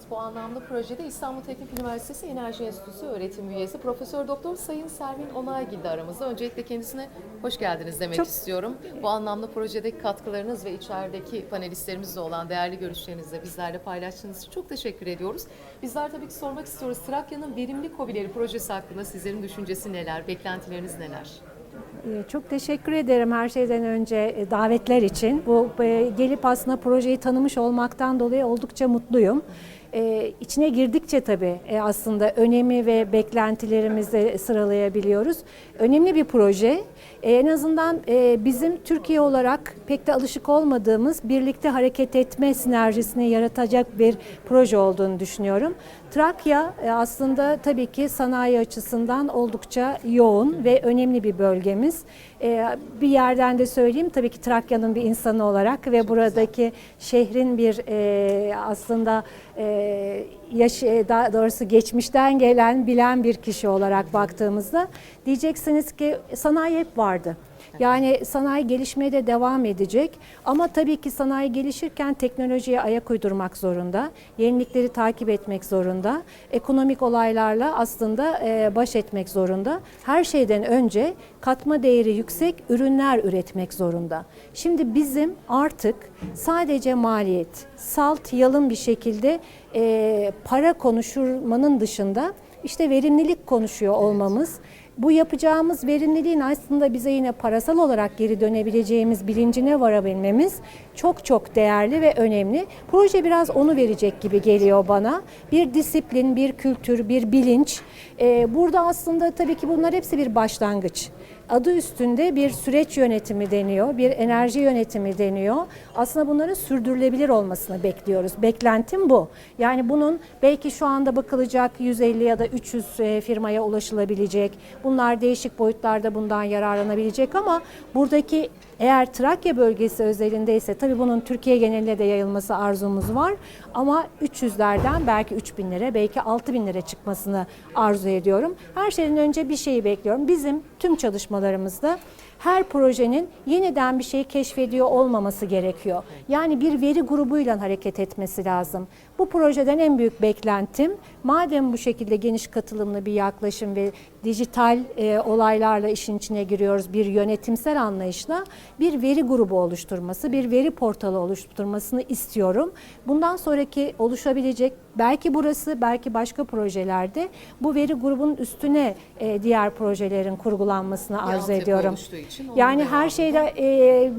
Evet bu anlamda projede İstanbul Teknik Üniversitesi Enerji Enstitüsü öğretim üyesi Profesör Doktor Sayın Servin Onaygil de aramızda. Öncelikle kendisine hoş geldiniz demek Çok- istiyorum. Bu anlamda projedeki katkılarınız ve içerideki panelistlerimizle olan değerli görüşlerinizi de bizlerle paylaştığınız için çok teşekkür ediyoruz. Bizler tabii ki sormak istiyoruz. Trakya'nın verimli kobileri projesi hakkında sizlerin düşüncesi neler, beklentileriniz neler? Ee, Çok teşekkür ederim her şeyden önce e, davetler için. Bu e, gelip aslında projeyi tanımış olmaktan dolayı oldukça mutluyum. Ee, içine girdikçe tabii e, aslında önemi ve beklentilerimizi sıralayabiliyoruz. Önemli bir proje. E, en azından e, bizim Türkiye olarak pek de alışık olmadığımız birlikte hareket etme sinerjisini yaratacak bir proje olduğunu düşünüyorum. Trakya e, aslında tabii ki sanayi açısından oldukça yoğun ve önemli bir bölgemiz. E, Bir yerden de söyleyeyim tabii ki Trakya'nın bir insanı olarak ve buradaki şehrin bir e, aslında e, yaş e, daha doğrusu geçmişten gelen bilen bir kişi olarak baktığımızda diyeceksiniz ki sanayi hep vardı. Yani sanayi gelişmeye de devam edecek ama tabii ki sanayi gelişirken teknolojiye ayak uydurmak zorunda, yenilikleri takip etmek zorunda, ekonomik olaylarla aslında e, baş etmek zorunda. Her şeyden önce katma değeri yüksek ürünler üretmek zorunda. Şimdi bizim artık sadece maliyet, salt, yalın bir şekilde e, para konuşurmanın dışında işte verimlilik konuşuyor olmamız, bu yapacağımız verimliliğin aslında bize yine parasal olarak geri dönebileceğimiz bilincine varabilmemiz çok çok değerli ve önemli. Proje biraz onu verecek gibi geliyor bana. Bir disiplin, bir kültür, bir bilinç. Ee, burada aslında tabii ki bunlar hepsi bir başlangıç. Adı üstünde bir süreç yönetimi deniyor, bir enerji yönetimi deniyor. Aslında bunların sürdürülebilir olmasını bekliyoruz. Beklentim bu. Yani bunun belki şu anda bakılacak 150 ya da 300 e, firmaya ulaşılabilecek. Bunlar değişik boyutlarda bundan yararlanabilecek ama buradaki eğer Trakya bölgesi özelindeyse tabii bunun Türkiye geneline de yayılması arzumuz var ama 300'lerden belki 3000'lere belki 6000'lere çıkmasını arzu ediyorum. Her şeyden önce bir şeyi bekliyorum. Bizim tüm çalışmalarımızda her projenin yeniden bir şey keşfediyor olmaması gerekiyor. Yani bir veri grubuyla hareket etmesi lazım. Bu projeden en büyük beklentim madem bu şekilde geniş katılımlı bir yaklaşım ve dijital e, olaylarla işin içine giriyoruz bir yönetimsel anlayışla bir veri grubu oluşturması, bir veri portalı oluşturmasını istiyorum. Bundan sonraki oluşabilecek belki burası belki başka projelerde bu veri grubunun üstüne e, diğer projelerin kurgulanmasını Bir arzu ediyorum. Yani her şeyde e,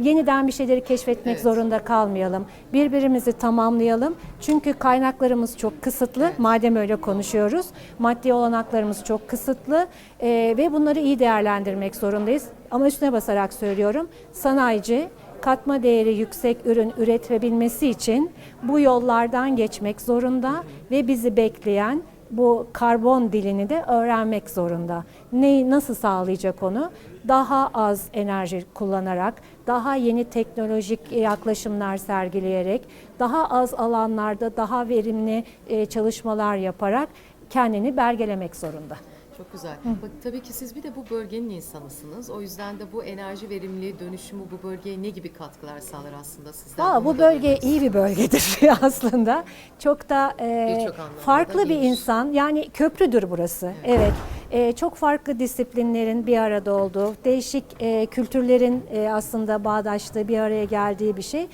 yeniden bir şeyleri keşfetmek Evet. zorunda kalmayalım. Birbirimizi tamamlayalım. Çünkü kaynaklarımız çok kısıtlı. Madem öyle konuşuyoruz. Maddi olanaklarımız çok kısıtlı e, ve bunları iyi değerlendirmek zorundayız. Ama üstüne basarak söylüyorum. Sanayici katma değeri yüksek ürün üretebilmesi için bu yollardan geçmek zorunda ve bizi bekleyen bu karbon dilini de öğrenmek zorunda. Neyi nasıl sağlayacak onu? Daha az enerji kullanarak, daha yeni teknolojik yaklaşımlar sergileyerek, daha az alanlarda daha verimli çalışmalar yaparak kendini belgelemek zorunda. Çok güzel. Bak, tabii ki siz bir de bu bölgenin insanısınız. O yüzden de bu enerji verimliliği dönüşümü bu bölgeye ne gibi katkılar sağlar aslında sizden? Aa, bunu bu bölge duymak iyi bir bölgedir aslında. Çok da e, Birçok anlamda da farklı bir insan. Yani köprüdür burası. Evet. E, çok farklı disiplinlerin bir arada olduğu, değişik e, kültürlerin e, aslında bağdaştığı, bir araya geldiği bir şey.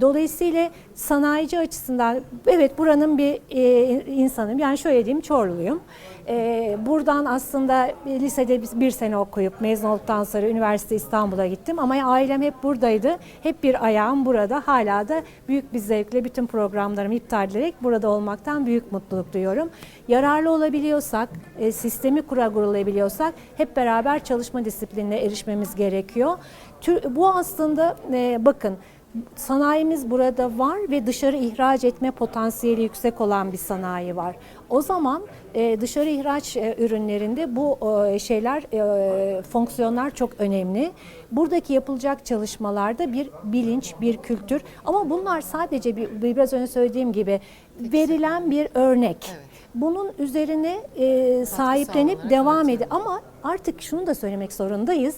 Dolayısıyla sanayici açısından evet buranın bir e, insanım. Yani şöyle diyeyim Çorluyum. E, buradan aslında lisede bir sene okuyup mezun olduktan sonra üniversite İstanbul'a gittim ama ailem hep buradaydı. Hep bir ayağım burada. Hala da büyük bir zevkle bütün programlarımı iptal ederek burada olmaktan büyük mutluluk duyuyorum. Yararlı olabiliyorsak, e, sistemi kurabiliyorsak hep beraber çalışma disiplinine erişmemiz gerekiyor. Bu aslında e, bakın sanayimiz burada var ve dışarı ihraç etme potansiyeli yüksek olan bir sanayi var. O zaman e, dışarı ihraç e, ürünlerinde bu e, şeyler, fonksiyonlar çok önemli. Buradaki yapılacak çalışmalarda bir bilinç, bir kültür ama bunlar sadece bir, biraz önce söylediğim gibi verilen bir örnek. Evet. Bunun üzerine e, sahiplenip devam evet. ama artık şunu da söylemek zorundayız.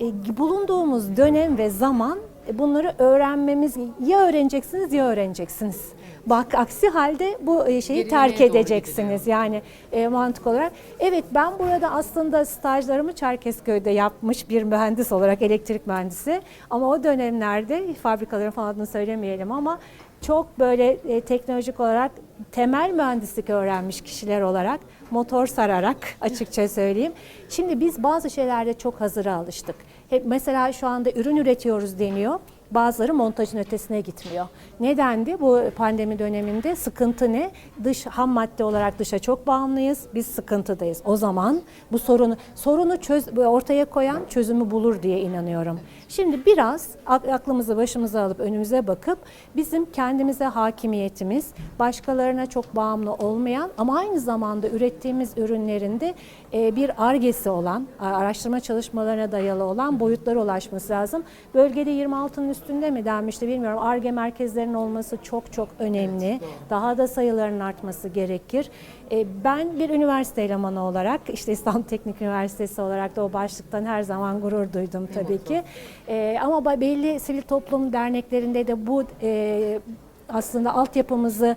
E, bulunduğumuz dönem ve zaman bunları öğrenmemiz ya öğreneceksiniz ya öğreneceksiniz. Bak aksi halde bu e, şeyi Gerilemeye terk edeceksiniz yani e, mantık olarak. Evet ben burada aslında stajlarımı Çerkezköy'de yapmış bir mühendis olarak elektrik mühendisi ama o dönemlerde fabrikaların falan adını söylemeyelim ama çok böyle e, teknolojik olarak temel mühendislik öğrenmiş kişiler olarak motor sararak açıkça söyleyeyim. Şimdi biz bazı şeylerde çok hazıra alıştık. Hep mesela şu anda ürün üretiyoruz deniyor. Bazıları montajın ötesine gitmiyor. Nedendi? Bu pandemi döneminde sıkıntı ne? Dış ham madde olarak dışa çok bağımlıyız. Biz sıkıntıdayız. O zaman bu sorunu sorunu çöz ortaya koyan çözümü bulur diye inanıyorum. Şimdi biraz ak- aklımızı başımıza alıp önümüze bakıp bizim kendimize hakimiyetimiz, başkalarına çok bağımlı olmayan ama aynı zamanda ürettiğimiz ürünlerinde e, bir argesi olan, araştırma çalışmalarına dayalı olan boyutlara ulaşması lazım. Bölgede 26'nın üstünde mi denmişti bilmiyorum. Arge merkezlerinin olması çok çok önemli. Daha da sayılarının artması gerekir. E, Ben bir üniversite elemanı olarak, işte İstanbul Teknik Üniversitesi olarak da o başlıktan her zaman gurur duydum tabii ki. E, Ama belli sivil toplum derneklerinde de bu e, aslında altyapımızı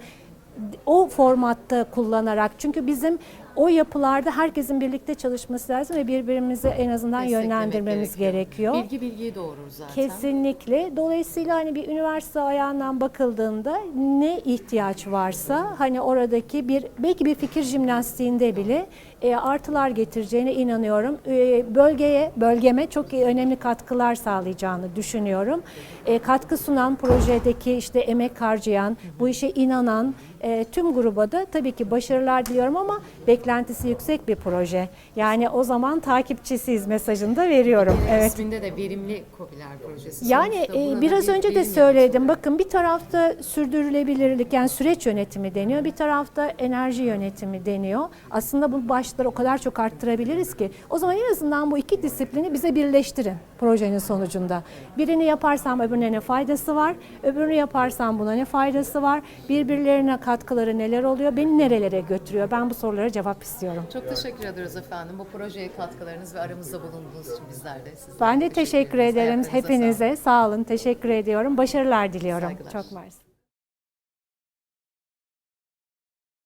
o formatta kullanarak çünkü bizim o yapılarda herkesin birlikte çalışması lazım ve birbirimizi en azından Desteklemek yönlendirmemiz gerekiyor. Bilgi bilgiyi doğurur zaten. Kesinlikle. Dolayısıyla hani bir üniversite ayağından bakıldığında ne ihtiyaç varsa hani oradaki bir belki bir fikir jimnastiğinde bile e, artılar getireceğine inanıyorum. E, bölgeye, bölgeme çok önemli katkılar sağlayacağını düşünüyorum. E, katkı sunan projedeki işte emek harcayan, bu işe inanan e, tüm gruba da tabii ki başarılar diliyorum ama beklentisi yüksek bir proje. Yani o zaman takipçisiyiz mesajını da veriyorum. Evet. İsminde de verimli COBİ'ler projesi. Yani e, biraz bir önce de söyledim. Bakın bir tarafta sürdürülebilirlik yani süreç yönetimi deniyor. Bir tarafta enerji yönetimi deniyor. Aslında bu başlıkları o kadar çok arttırabiliriz ki. O zaman en azından bu iki disiplini bize birleştirin projenin sonucunda. Birini yaparsam öbürüne ne faydası var? Öbürünü yaparsam buna ne faydası var? Birbirlerine katkıları neler oluyor? Beni nerelere götürüyor? Ben bu sorulara cevap istiyorum. Çok teşekkür ederiz efendim. Bu projeye katkılarınız ve aramızda bulunduğunuz için bizler de sizlere Ben de teşekkür ederiz. ederim Ayaklarınıza sağlık. hepinize. Sağ olun. Teşekkür ediyorum. Başarılar diliyorum. Saygılar. Çok mersi.